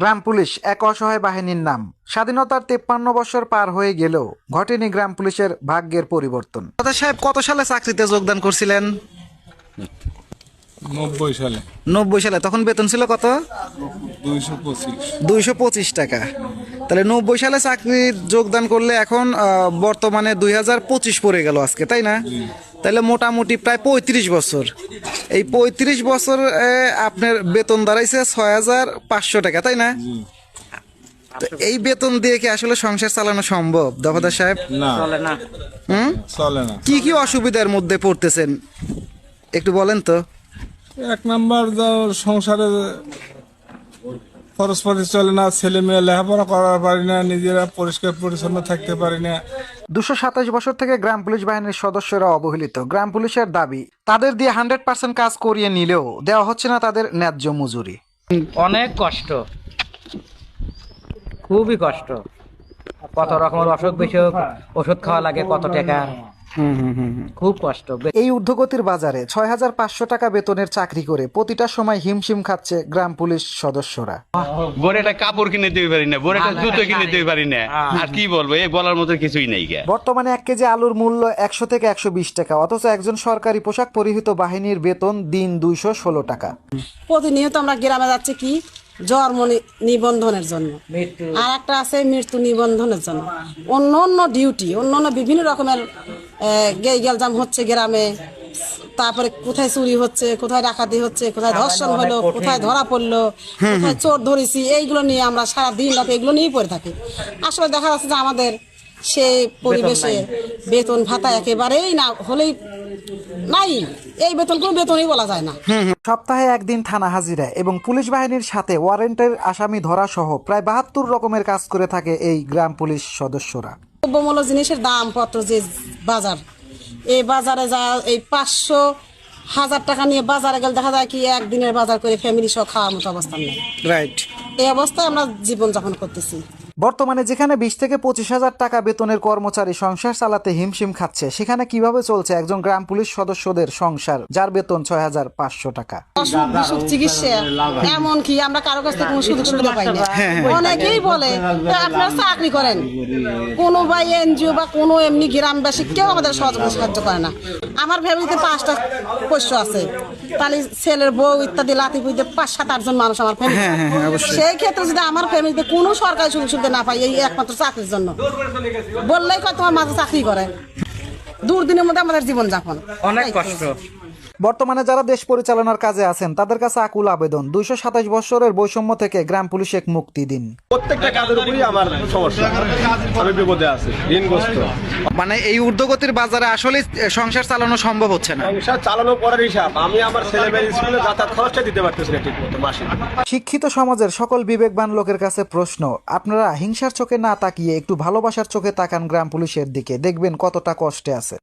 গ্রাম police এক অসহায় বাহিনীর নাম। স্বাধীনতার তেপ্পান্ন বছর পার হয়ে গেলেও ঘটেনি গ্রাম পুলিশের ভাগ্যের পরিবর্তন। দাদা সাহেব কত সালে চাকরিতে যোগদান করছিলেন? নব্বই সালে। নব্বই সালে। তখন বেতন ছিল কত? দুইশো পঁচিশ। টাকা। তাহলে নব্বই সালে চাকরি যোগদান করলে এখন বর্তমানে দুই হাজার পঁচিশ পড়ে গেল আজকে তাই না? তাহলে মোটামুটি প্রায় পঁয়ত্রিশ বছর। এই পঁয়ত্রিশ বছর আপনার বেতন দাঁড়াইছে ছয় হাজার পাঁচশো টাকা তাই না? এই বেতন দিয়ে কি আসলে সংসার চালানো সম্ভব দফাদার সাহেব? না। হুম? চলে না। কি কি অসুবিধার মধ্যে পড়তেছেন? একটু বলেন তো। এক নাম্বার সংসারে খরচ পাতি চলে না ছেলে মেয়ে লেখাপড়া করার পারি না নিজেরা পরিষ্কার পরিচ্ছন্ন থাকতে পারি না। দুশো বছর থেকে গ্রাম পুলিশ বাহিনীর সদস্যরা অবহেলিত। গ্রাম পুলিশের দাবি, তাদের দিয়ে হান্ড্রেড পার্সেন্ট কাজ করিয়ে নিলেও দেওয়া হচ্ছে না তাদের ন্যায্য মজুরি। অনেক কষ্ট। খুবই কষ্ট। কত রকমের অসুখ বিসুখ ওষুধ খাওয়া লাগে কত টাকা। খুব কষ্ট। এই ঊর্ধ্বগতির বাজারে ছয় হাজার পাঁচশো টাকা বেতনের চাকরি করে প্রতিটা সময় হিমশিম খাচ্ছে গ্রাম পুলিশ সদস্যরা। বোর একটা কাপড় কিনে দিতে পারি না বোর একটা জুতো কিনে দিতে পারি না। আর কি বলব এই বলার মতো কিছুই নেই বর্তমানে এক কেজি আলুর মূল্য একশো থেকে একশো বিশ টাকা অথচ একজন সরকারি পোশাক পরিহিত বাহিনীর বেতন দিন দুইশো ষোলো টাকা। প্রতিনিয়ত আমরা গ্রামে যাচ্ছে কি? জন্ম নিবন্ধনের জন্য। আর একটা আছে মৃত্যু নিবন্ধনের জন্য। অন্য অন্য ডিউটি অন্য অন্য বিভিন্ন রকমের গেই গেলজাম হচ্ছে গ্রামে। তারপরে কোথায় চুরি হচ্ছে কোথায় ডাকাতি হচ্ছে কোথায় ধর্ষণ হলো কোথায় ধরা পড়ল কোথায় চোর ধরেছি এইগুলো নিয়ে আমরা সারা দিন রাত এগুলো নিয়েই পড়ে থাকি। আসলে দেখা যাচ্ছে যে আমাদের সেই পরিবেশে বেতন ভাতা একেবারেই না হলেই নাই। এই বেতন কোনো বেতনই বলা যায় না। সপ্তাহে একদিন থানা হাজিরা এবং পুলিশ বাহিনীর সাথে ওয়ারেন্টের আসামি ধরা সহ প্রায় বাহাত্তর রকমের কাজ করে থাকে এই গ্রাম পুলিশ সদস্যরা। দ্রব্যমূল্য জিনিসের দাম পত্র যে বাজার। এই বাজারে যা এই পাঁচশো হাজার টাকা নিয়ে বাজারে গেলে দেখা যায় কি একদিনের বাজার করে ফ্যামিলি সহ খাওয়ার মতো অবস্থা নেই। রাইট এই অবস্থায় আমরা জীবনযাপন করতেছি। বর্তমানে যেখানে বিশ থেকে পঁচিশ হাজার টাকা বেতনের কর্মচারী সংসার চালাতে হিমশিম খাচ্ছে সেখানে কীভাবে চলছে একজন গ্রাম পুলিশ সদস্যদের সংসার যার বেতন ছয় হাজার পাঁচশো টাকা? অসুখ বিসুখ চিকিৎসা এমন কি আমরা কারও কাছ থেকে কোনো সুযোগ সুবিধা পাই না। অনেকেই বলে "এ, আপনারা চাকরি করেন। কোনো বা এনজিও বা কোনো এমনি গ্রামবাসী কেউ আমাদের সহযোগিতা সাহায্য করে না। আমার ফ্যামিলিতে পাঁচটা পোষ্য আছে। তাহলে ছেলের বউ ইত্যাদি লাতি পুইতে পাঁচ সাত আটজন মানুষ আমার ফ্যামিলি সেই ক্ষেত্রে যদি আমার ফ্যামিলিতে কোনো সরকারি সুযোগ সুবিধা না পাই এই একমাত্র চাকরির জন্য। বললেই কয় তোমার মাঝে চাকরি করে। দুর্দিনের মধ্যে আমাদের জীবনযাপন। অনেক কষ্ট। বর্তমানে যারা দেশ পরিচালনার কাজে আছেন তাদের কাছে আকুল আবেদন। দুইশো সাতাশ বছরের বৈষম্য থেকে গ্রাম পুলিশ এক মুক্তি দিন। প্রত্যেকটা কাজের উপরই আমার সমস্যা আমি বিপদে আছি ঋণগ্রস্ত। মানে এই ঊর্ধ্বগতির বাজারে আসলে সংসার চালানো সম্ভব হচ্ছে না। সংসার চালানো করার হিসাব। আমি আমার ছেলে মেয়ের স্কুলে যাতায়াত খরচটা দিতে পারতেছি না ঠিক মতো মাসে শিক্ষিত সমাজের সকল বিবেকবান লোকের কাছে প্রশ্ন আপনারা হিংসার চোখে না তাকিয়ে একটু ভালোবাসার চোখে তাকান গ্রাম পুলিশের দিকে দেখবেন কতটা কষ্টে আছে।